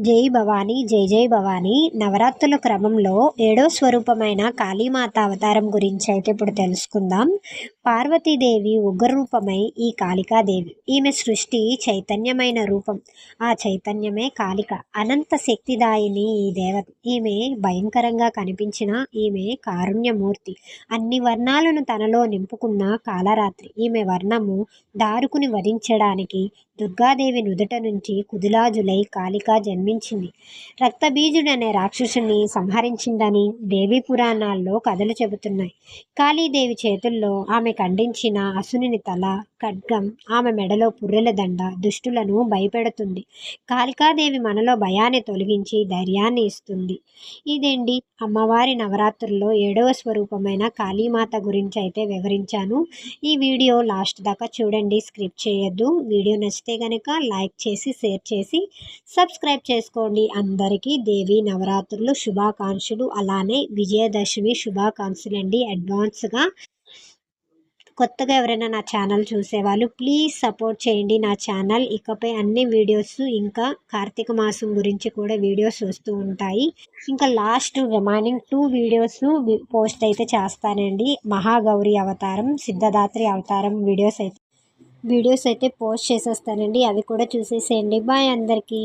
జై భవానీ జై జై భవానీ. నవరాత్రుల క్రమంలో ఏడో స్వరూపమైన కాళీమాత అవతారం గురించి అయితే ఇప్పుడు తెలుసుకుందాం. పార్వతీదేవి ఉగ్రరూపమై ఈ కాళికాదేవి. ఈమె సృష్టి చైతన్యమైన రూపం. ఆ చైతన్యమే కాళిక. అనంత శక్తిదాయిని ఈ దేవత. ఈమె భయంకరంగా కనిపించిన ఈమె కారుణ్యమూర్తి. అన్ని వర్ణాలను తనలో నింపుకున్న కాలరాత్రి. ఈమె వర్ణము దారుకుని వధించడానికి దుర్గాదేవి నుదుట నుంచి కుదులాజులై కాళిక జన్మించింది. రక్తబీజుడనే రాక్షసుని సంహరించిందని దేవీ పురాణాల్లో కథలు చెబుతున్నాయి. కాళీదేవి చేతుల్లో ఆమె ఖండించిన అసుని తల ఖడ్గం ఆమె మెడలో పుర్రెల దండ దుష్టులను భయపెడుతుంది. కాళికాదేవి మనలో భయాన్ని తొలగించి ధైర్యాన్ని ఇస్తుంది. ఇదేంటి? అమ్మవారి నవరాత్రుల్లో ఏడవ స్వరూపమైన కాళీమాత గురించి అయితే వివరించాను. ఈ వీడియో లాస్ట్ దాకా చూడండి. స్క్రిప్ట్ చేయొద్దు. వీడియో నచ్చితే కనుక లైక్ చేసి షేర్ చేసి సబ్స్క్రైబ్ చేసుకోండి. అందరికీ దేవి నవరాత్రులు శుభాకాంక్షలు. అలానే విజయదశమి శుభాకాంక్షలు అండి అడ్వాన్స్గా కొత్తగా ఎవరైనా నా ఛానల్ చూసేవాళ్ళు ప్లీజ్ సపోర్ట్ చేయండి నా ఛానల్. ఇకపై అన్ని వీడియోస్ ఇంకా కార్తీక మాసం గురించి కూడా వీడియోస్ వస్తూ ఉంటాయి. ఇంకా last remaining two videos post అయితే చేస్తానండి. మహాగౌరి అవతారం సిద్ధదాత్రి అవతారం వీడియోస్ అయితే వీడియోస్ అయితే పోస్ట్ చేసేస్తానండి. అవి కూడా చూసేసేయండి. బాయ్ అందరికీ.